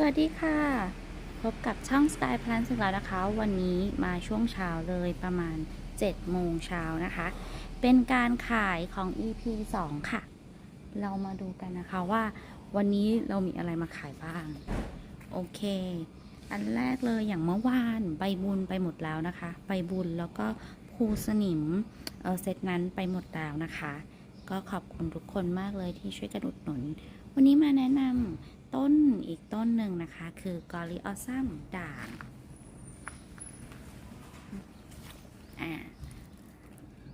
สวัสดีค่ะ พบกับช่อง Sky Plan สุดแล้วนะคะ วันนี้มาช่วงเช้าเลยประมาณ 7 โมงเช้านะคะ เป็นการขายของ EP 2 ค่ะ เรามาดูกันนะคะว่าวันนี้เรามีอะไรมาขายบ้าง โอเค อันแรกเลยอย่างเมื่อวานใบบุญไปหมดแล้วนะคะ ใบบุญแล้วก็ภูสนิมเออเซตนั้นไปหมดแล้วนะคะ ก็ขอบคุณทุกคนมากเลยที่ช่วยกันอุดหนุน วันนี้มาแนะนำต้นอีกต้นหนึ่งนะคะ คือกอริออซัมด่างอ่า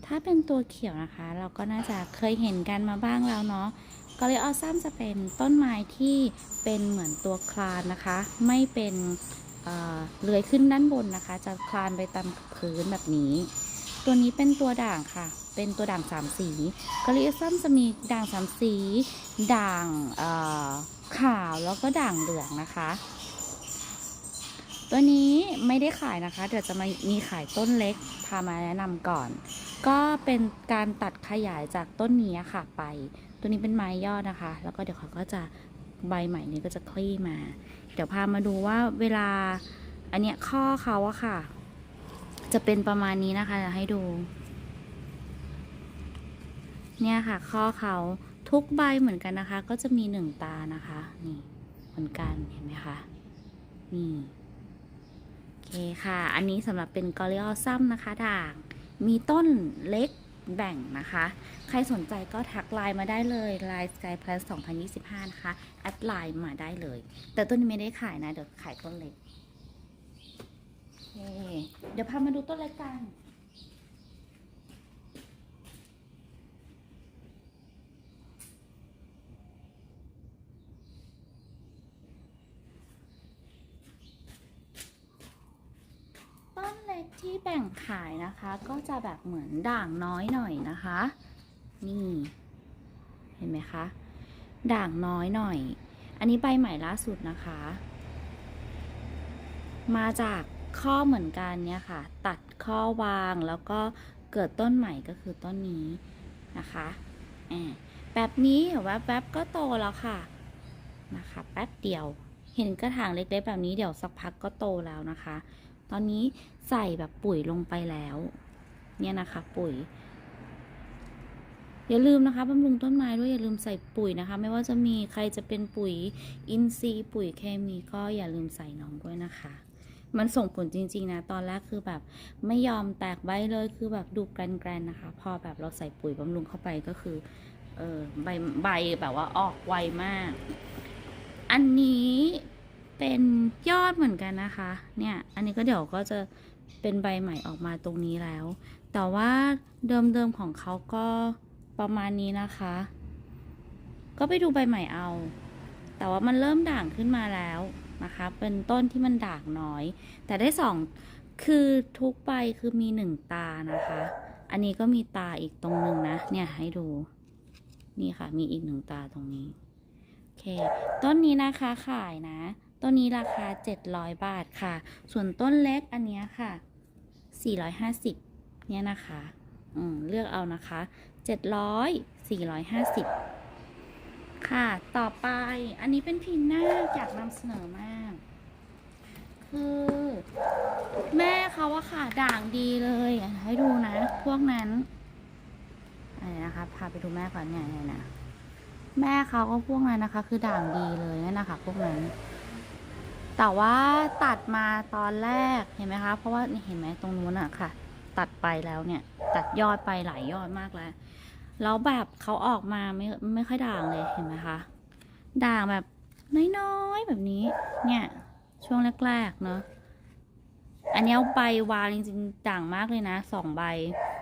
ถ้าเป็นตัวเขียวนะคะ เราก็น่าจะเคยเห็นกันมาบ้างแล้วเนาะกอริออซัมจะเป็นต้นไม้ที่เป็นเหมือนตัวคลานนะคะ ไม่เป็นเอ่อเลื้อยขึ้นด้านบนนะคะ จะคลานไปตามพื้นแบบนี้ ตัวนี้เป็นตัวด่างค่ะ เป็นตัวด่างสามสีกอริออซัมจะมีด่างสามสี ด่างขาวแล้วก็ด่างเหลืองนะคะ ตัวนี้ไม่ได้ขายนะคะ เดี๋ยวจะมามีขายต้นเล็กพามาแนะนำก่อน ก็เป็นการตัดขยายจากต้นนี้ค่ะไป ตัวนี้เป็นไม้ยอดนะคะ แล้วก็เดี๋ยวเขาก็จะใบใหม่นี้ก็จะคลี่มา เดี๋ยวพามาดูว่าเวลาอันเนี้ยข้อเขาอะค่ะ จะเป็นประมาณนี้นะคะเดี๋ยวให้ดู เนี่ยค่ะ ข้อเขาทุกใบเหมือนกันนะคะ ก็จะมีหนึ่งตานะคะ นี่เหมือนกันเห็นไหมคะ นี่โอเคค่ะ อันนี้สำหรับเป็นกอริออซัมนะคะด่าง มีต้นเล็กแบ่งนะคะ ใครสนใจก็ทักไลน์มาได้เลยไลน์ Sky Plus 2025 นะคะ แอดไลน์มาได้เลย แต่ต้นนี้ไม่ได้ขายนะ เดี๋ยวขายต้นเล็กโอเคเดี๋ยวพามาดูต้นเล็กกัน ต้นเล็กที่แบ่ง ขายนะคะ ก็จะแบบเหมือนด่างน้อยหน่อยนะคะ นี่ เห็นไหมคะ ด่างน้อยหน่อย อันนี้ใบใหม่ล่าสุดนะคะ มาจากข้อเหมือนกันเนี่ยค่ะ ตัดข้อวางแล้วก็เกิดต้นใหม่ก็คือต้นนี้นะคะอ่าแบบนี้แวบๆก็โตแล้วค่ะนะคะ แป๊บเดียว เห็นกระถางเล็กๆแบบนี้เดี๋ยวสักพักก็โตแล้วนะคะ อนนี้ใส่แบบปุ๋ยลงไปแล้ว เนี่ยนะคะ ปุ๋ย อย่าลืมนะคะบำรุงต้นไม้ด้วยอย่าลืมใส่ปุ๋ยนะคะ ไม่ว่าจะมีใครจะเป็นปุ๋ยอินทรีย์ปุ๋ยเคมีก็อย่าลืมใส่น้องด้วยนะคะมันส่งผลจริง ๆ นะ ตอนแรกคือแบบไม่ยอมแตกใบเลยคือแบบดูแกรนๆนะคะ พอแบบเราใส่ปุ๋ยบำรุงเข้าไปก็คือ เออใบใบแบบว่าออกไวมาก อันนี้ เป็นยอดเหมือนกันนะคะ เนี่ย อันนี้ก็เดี๋ยวก็จะเป็นใบใหม่ออกมาตรงนี้แล้ว แต่ว่าเดิมๆของเขาก็ประมาณนี้นะคะ ก็ไปดูใบใหม่เอา แต่ว่ามันเริ่มด่างขึ้นมาแล้วนะคะ เป็นต้นที่มันด่างน้อย แต่ได้สองคือทุกใบคือมีหนึ่งตานะคะ อันนี้ก็มีตาอีกตรงหนึ่งนะ เนี่ยให้ดู นี่ค่ะ มีอีกหนึ่งตาตรงนี้ โอเค ต้นนี้นะคะขายนะ ต้นนี้ราคา 700 บาทค่ะ ส่วนต้นเล็กอันนี้ค่ะ 450 เนี่ยนะคะอืมเลือกเอานะคะ 700 450 ค่ะ ต่อไปอันนี้เป็นพินหน้าอยากนำเสนอมาก คือ แม่เขาอะค่ะ ด่างดีเลย ให้ดูนะ พวกนั้นอะไรนะคะ พาไปดูแม่ก่อนเนี่ยเนี่ยนะ แม่เขาก็พวกนั้นนะคะ คือด่างดีเลยนั่นนะคะพวกนั้น แต่ว่าตัดมาตอนแรกเห็นไหมคะ เพราะว่านี่เห็นไหมตรงนู้นอะค่ะ ตัดไปแล้วเนี่ย ตัดยอดไปหลายยอดมากแล้ว แล้วแบบเขาออกมาไม่ไม่ค่อยด่างเลยเห็นไหมคะ ด่างแบบน้อยๆแบบนี้ เนี่ย ช่วงแรกๆเนาะ อันนี้เอาใบวางจริงๆด่างมากเลยนะสองใบ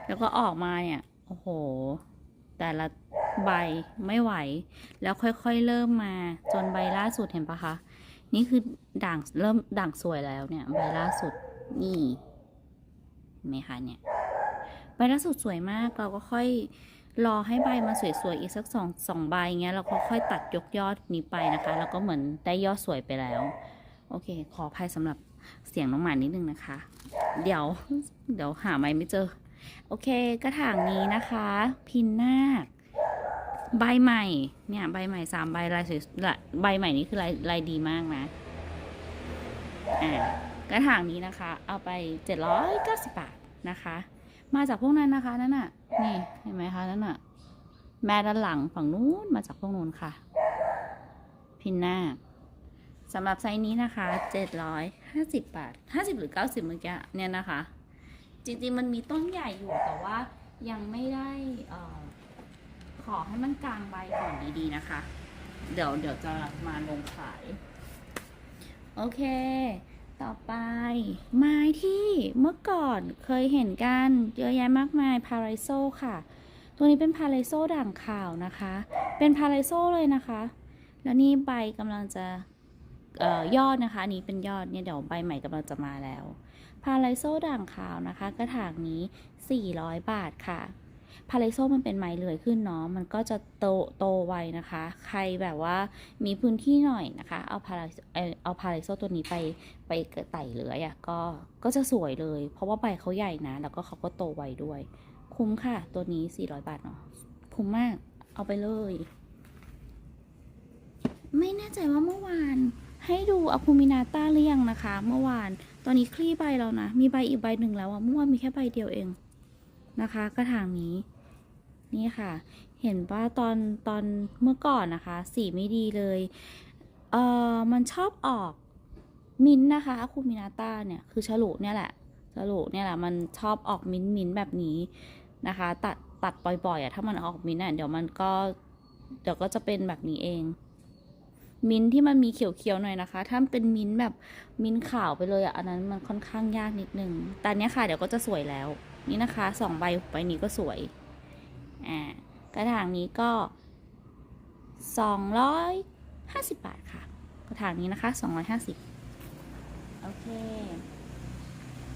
แล้วก็ออกมาเนี่ย โอ้โห แต่ละใบไม่ไหว แล้วค่อยๆเริ่มมาจนใบล่าสุดเห็นปะคะ นี่คือด่างเริ่มด่างสวยแล้วเนี่ยใบล่าสุดนี่เห็นไหมคะเนี่ยใบล่าสุดสวยมากเราก็ค่อยรอให้ใบมาสวยๆอีกสักสองสองใบเงี้ยเราก็ค่อยตัดยกยอดนี้ไปนะคะ แล้วก็เหมือนได้ยอดสวยไปแล้ว โอเค ขออภัยสำหรับเสียงน้องหมานิดนึงนะคะ เดี๋ยว เดี๋ยวหาไม้ไม่เจอ โอเค กระถางนี้นะคะ พินนาค ใบใหม่ เนี่ยใบใหม่สามใบลายสวยละใบใหม่นี่คือลายลายดีมากนะ อ่ากระถางนี้นะคะ เอาไป790บบาทนะคะ มาจากพวกนั้นนะคะนั่นน่ะ นี่เห็นไหมคะนั่นน่ะ แม่ด้านหลังฝั่งนู้นมาจากพวกนู้นค่ะ พินหน้าสำหรับไซส์นี้นะคะ750บบาท50หรือ90เมื่อกี้เนี่ยนะคะ จริงๆมันมีต้นใหญ่อยู่แต่ว่ายังไม่ได้ ขอให้มันกลางใบก่อนดีๆนะคะ เดี๋ยวเดี๋ยวจะมาลงขาย โอเค ต่อไป ไม้ที่เมื่อก่อนเคยเห็นกันเยอะแยะมากมายพาราโซค่ะ ตัวนี้เป็นพาราโซด่างขาวนะคะ เป็นพาราโซเลยนะคะ แล้วนี่ใบกำลังจะออยอดนะคะอันนี้เป็นยอดเนี่ยเดี๋ยวใบใหม่กำลังจะมาแล้ว พาราโซด่างขาวนะคะ กระถางนี้ 400 บาทค่ะ พาราโซมันเป็นไม้เลื้อยขึ้นเนาะมันก็จะโตโตไวนะคะ ใครแบบว่ามีพื้นที่หน่อยนะคะ เอาพาเอ่อเอาพาราโซตัวนี้ไปไปเกิดไต่เลื้อยอะ่ะก็ก็จะสวยเลย เพราะว่าใบเขาใหญ่นะ แล้วก็เขาก็โตไวด้วย คุ้มค่ะ ตัวนี้ 400 บาทเนาะคุ้มมากเอาไปเลย ไม่แน่ใจว่าเมื่อวานให้ดูอะคูมินาต้าหรือยังนะคะ เมื่อวาน ตอนนี้คลี่ใบแล้วนะ มีใบอีกใบหนึ่งแล้วอะเมื่อวานมีแค่ใบเดียวเอง นะคะกระถางนี้นี่ค่ะ เห็นว่าตอนตอนเมื่อก่อนนะคะ สีไม่ดีเลย เอ่อมันชอบออกมิ้นนะคะอคูมินาต้าเนี่ยคือฉลุเนี่ยแหละฉลุเนี่ยแหละมันชอบออกมิ้นมิ้นแบบนี้นะคะ ตัดตัดบ่อยๆอะถ้ามันออกมิ้นท์อะเดี๋ยวมันก็เดี๋ยวก็จะเป็นแบบนี้เอง มิ้นที่มันมีเขียวๆหน่อยนะคะ ถ้าเป็นมิ้นแบบมิ้นขาวไปเลยอะอันนั้นมันค่อนข้างยากนิดนึงแต่อันเนี้ยค่ะเดี๋ยวก็จะสวยแล้ว นี่นะคะสองใบใบนี้ก็สวยอ่ากระถางนี้ก็สองร้อยห้าสิบบาทค่ะ กระถางนี้นะคะสองร้อยห้าสิบโอเค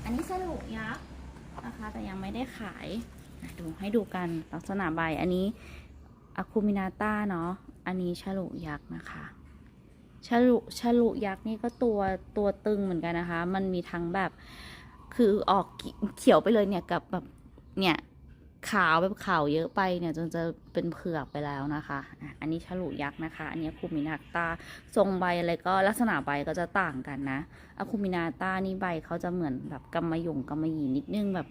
อันนี้สรุปยักษ์นะคะ แต่ยังไม่ได้ขายดูให้ดูกันลักษณะใบอันนี้อะคูมินาต้าเนาะอันนี้ฉลุยักษ์นะคะฉลุฉลุยักษ์นี่ก็ตัวตัวตึงเหมือนกันนะคะ มันมีทั้งแบบ คือออกเขียวไปเลยเนี่ยกับแบบเนี่ยขาวแบบขาวเยอะไปเนี่ยจนจะเป็นเผือกไปแล้วนะคะอันนี้ฉลุยักษ์นะคะ อันนี้คูมินาตาทรงใบอะไรก็ลักษณะใบก็จะต่างกันนะอะคูมินาตานี่ใบเขาจะเหมือนแบบกำมะหยงกำมะหยี่นิดนึงแบบ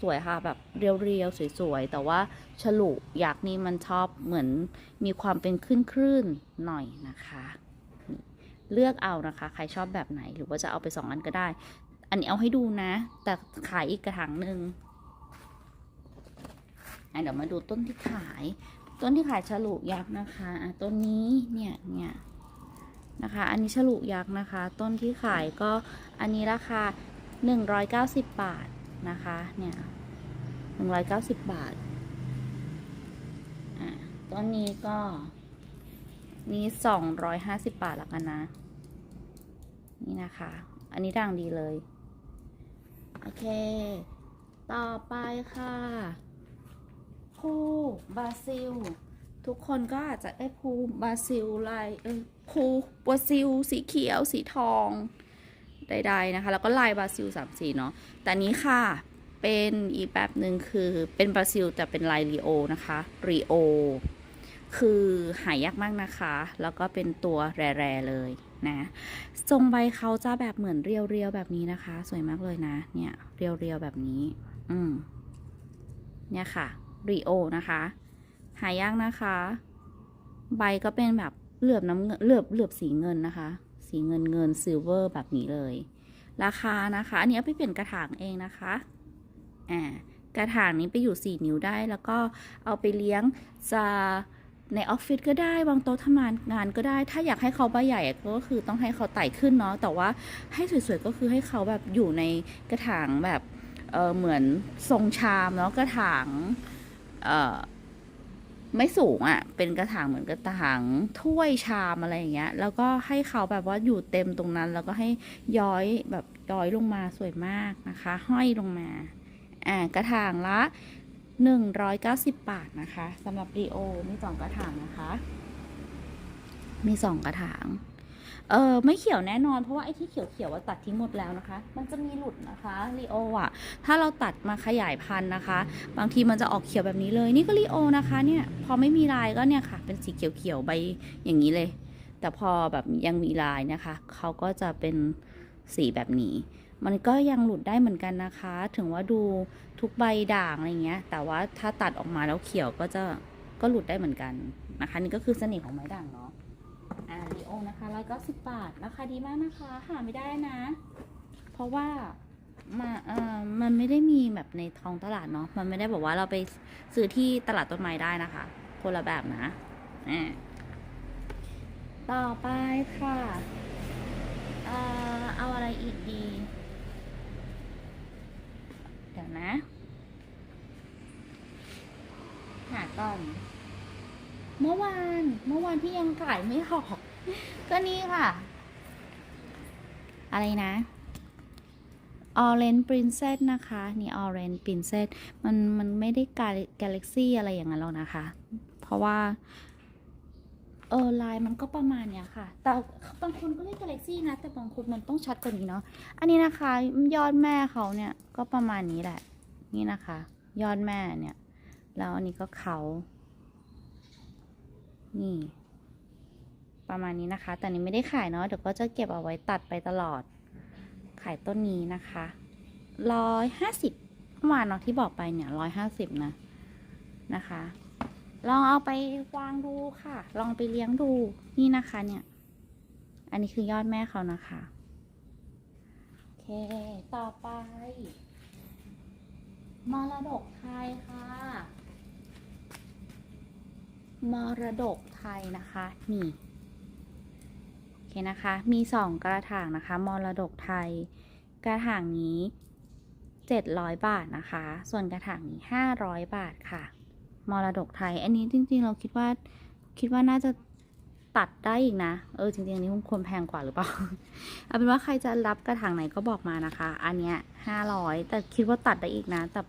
สวยค่ะแบบเรียวๆสวยๆแต่ว่าฉลุยักษ์นี่มันชอบเหมือนมีความเป็นคลื่นๆหน่อยนะคะ เลือกเอานะคะ ใครชอบแบบไหนหรือว่าจะเอาไปสองอันก็ได้ อันนี้เอาให้ดูนะ แต่ขายอีกกระถางหนึ่งเดี๋ยวมาดูต้นที่ขาย ต้นที่ขายฉลุยักษ์นะคะะต้นนี้เนี่ยเนี่ยนะคะ อันนี้ฉลุยักษ์นะคะ ต้นที่ขายก็อันนี้ราคา190บาทนะคะเนี่ย190บาทอะต้นนี้ก็นี่250บาทแล้วกันนะ นี่นะคะ อันนี้ด่างดีเลย อเค ต่อไปค่ะ ภูบราซิล ทุกคนก็อาจจะเอ้ยภูบราซิลลายเอ้ยภูบราซิล สีเขียว สีทองใดๆนะคะ แล้วก็ลายบราซิลสามสีเนาะ แต่นนี้ค่ะ เป็นอีกแบบหนึ่งคือเป็นบราซิลแต่เป็นลายรีโอนะคะรีโอ คือหายากมากนะคะ แล้วก็เป็นตัวแร่ๆเลย นะทรงใบเขาจะแบบเหมือนเรียวๆแบบนี้นะคะ สวยมากเลยนะ เนี่ยเรียวๆแบบนี้ อืมเนี่ยค่ะรีโอนะคะ หายากนะคะ ใบก็เป็นแบบเหลือบน้ำเงินเหลือบเหลือบสีเงินนะคะ สีเงินเงินซิลเวอร์แบบนี้เลย ราคานะคะ อันนี้เอาไปเปลี่ยนกระถางเองนะคะอ่ากระถางนี้ไปอยู่ 4 นิ้วได้แล้วก็เอาไปเลี้ยงจะ ในออฟฟิศก็ได้วางโต๊ะทำงานงานก็ได้ ถ้าอยากให้เขาใบใหญ่ก็คือต้องให้เขาไต่ขึ้นเนาะแต่ว่าให้สวยๆก็คือให้เขาแบบอยู่ในกระถางแบบเออเหมือนทรงชามเนาะกระถางเออไม่สูงอะ่ะ เป็นกระถางเหมือนกระถางถ้วยชามอะไรอย่างเงี้ย แล้วก็ให้เขาแบบว่าอยู่เต็มตรงนั้น แล้วก็ให้ย้อยแบบย้อยลงมาสวยมากนะคะ ห้อยลงมา อ่ากระถางละ 190 บาทนะคะสำหรับรีโอมีสองกระถางนะคะ มีสองกระถาง เออไม่เขียวแน่นอนเพราะว่าไอ้ที่เขียวเขียวๆว่าตัดทิ้งหมดแล้วนะคะ มันจะมีหลุดนะคะรีโออะถ้าเราตัดมาขยายพันธุ์นะคะ บางทีมันจะออกเขียวแบบนี้เลยนี่ก็รีโอนะคะเนี่ยพอไม่มีลายก็เนี่ยค่ะ เป็นสีเขียวๆใบอย่างนี้เลย แต่พอแบบยังมีลายนะคะเขาก็จะเป็นสีแบบนี้ มันก็ยังหลุดได้เหมือนกันนะคะ ถึงว่าดูทุกใบด่างอะไรเงี้ย แต่ว่าถ้าตัดออกมาแล้วเขียวก็จะก็หลุดได้เหมือนกันนะคะ นี่ก็คือเสน่ห์ของไม้ด่างเนาะอาลีโอนะคะร้อยเก้าสิบบาทราคาดีมากนะคะหาไม่ได้นะ เพราะว่ามาเอ่อมันไม่ได้มีแบบในท้องตลาดเนาะมันไม่ได้บอกว่าเราไปซื้อที่ตลาดต้นไม้ได้นะคะ คนละแบบนะอ่าต่อไปค่ะ เอ่อเอาอะไรอีกดี ดี๋ยวนะ หาก่อน เมื่อวาน เมื่อวานที่ยังขายไม่ออก ก็นี่ค่ะ อะไรนะ Orange Princess นะคะ นี่ Orange Princess มัน มันไม่ได้กา Galaxy อะไรอย่างนั้นหรอกนะคะ เพราะว่า เออลายมันก็ประมาณเนี้ยค่ะ แต่บางคนก็เรียก Galaxy นะ แต่บางคนมันต้องชัดกว่านี้เนาะ อันนี้นะคะยอดแม่เขาเนี่ยก็ประมาณนี้แหละ นี่นะคะ ยอดแม่เนี่ย แล้วอันนี้ก็เขา นี่ ประมาณนี้นะคะ แต่นี้ไม่ได้ขายเนาะ เดี๋ยวก็จะเก็บเอาไว้ตัดไปตลอด ขายต้นนี้นะคะ ร้อยห้าสิบเมื่อวานเนาะที่บอกไปเนี่ยร้อยห้าสิบนะ นะคะ ลองเอาไปวางดูค่ะ ลองไปเลี้ยงดูนี่นะคะเนี่ย อันนี้คือยอดแม่เขานะคะ โอเค ต่อไปมรดกไทยค่ะ มรดกไทยนะคะ นี่ โอเคนะคะ มีสองกระถางนะคะ มรดกไทย กระถางนี้ 700 บาทนะคะ ส่วนกระถางนี้ 500 บาทค่ะ มรดกไทย อันนี้จริง ๆ เราคิดว่าคิดว่าน่าจะตัดได้อีกนะ เออจริงๆอันนี้คงควรแพงกว่าหรือเปล่า เอาเป็นว่าใครจะรับกระถางไหนก็บอกมานะคะ อันเนี้ย500แต่คิดว่าตัดได้อีกนะ แต่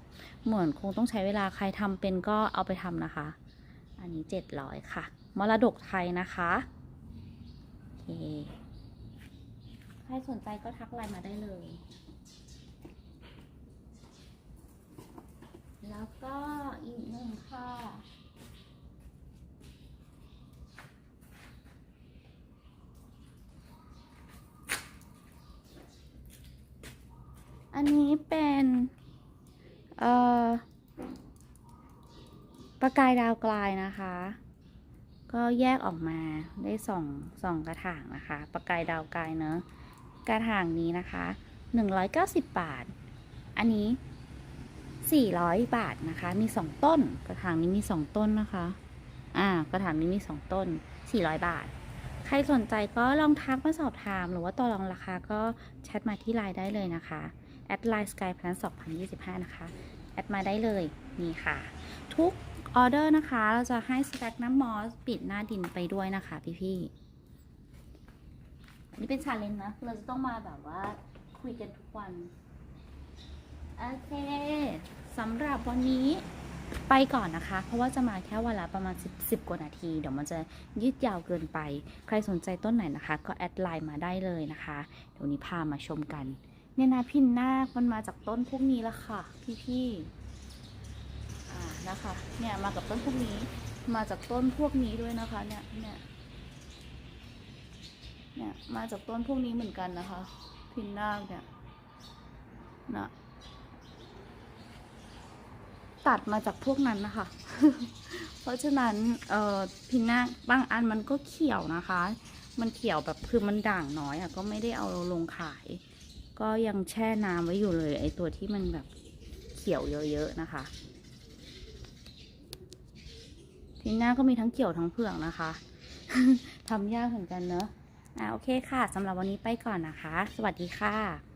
เหมือนคงต้องใช้เวลาใครทำเป็นก็เอาไปทำนะคะ อันนี้700ค่ะ มรดกไทยนะคะโอเคใครสนใจก็ทักไลน์มาได้เลย แล้วก็อีกหนึ่งค่ะ อันนี้เป็นประกายดาวกลายนะคะ ก็แยกออกมาได้สองสองกระถางนะคะ ประกายดาวกลายเนอะกระถางนี้นะคะ 190 บาท อันนี้ 400 บาทนะคะ มีสองต้น กระถางนี้มีสองต้นนะคะ อ่า กระถางนี้มีสองต้น 400 บาท ใครสนใจก็ลองทักมาสอบถาม หรือว่าต่อรองราคาก็แชทมาที่ไลน์ได้เลยนะคะแอดไลน์ Sky Plan 2025นยี่สิบห้านะคะ แอดมาได้เลยนี่ค่ะ ทุกออเดอร์นะคะ เราจะให้สแต็กน้ำมอสปิดหน้าดินไปด้วยนะคะ พี่ๆอันนี้เป็นชาเลนจ์นะ เราจะต้องมาแบบว่าคุยกันทุกวัน โอเคสำหรับวันนี้ไปก่อนนะคะ เพราะว่าจะมาแค่วันละประมาณ 10 10 กว่านาที เดี๋ยวมันจะยืดยาวเกินไป ใครสนใจต้นไหนนะคะ ก็แอดไลน์มาได้เลยนะคะเดี๋ยวนี้พามาชมกัน เนี่ยนะพินนาคมันมาจากต้นพวกนี้ละค่ะ พี่ๆอ่านะคะเนี่ยมากับต้นพวกนี้ มาจากต้นพวกนี้ด้วยนะคะ เนี่ยเนี่ยเนี่ยมาจากต้นพวกนี้เหมือนกันนะคะ พินนาคเนี่ยนะ ตัดมาจากพวกนั้นนะคะ เพราะฉะนั้นเอ่อพินาบางอันมันก็เขียวนะคะ มันเขียวแบบคือมันด่างน้อยอะ่ะก็ไม่ได้เอาลงขาย ก็ยังแช่น้ำไว้อยู่เลยไอตัวที่มันแบบเขียวเยอะๆนะคะพินาก็มีทั้งเขียวทั้งเผือกนะคะทำยากเหมือนกันเนอะอ่าโอเคค่ะสำหรับวันนี้ไปก่อนนะคะ สวัสดีค่ะ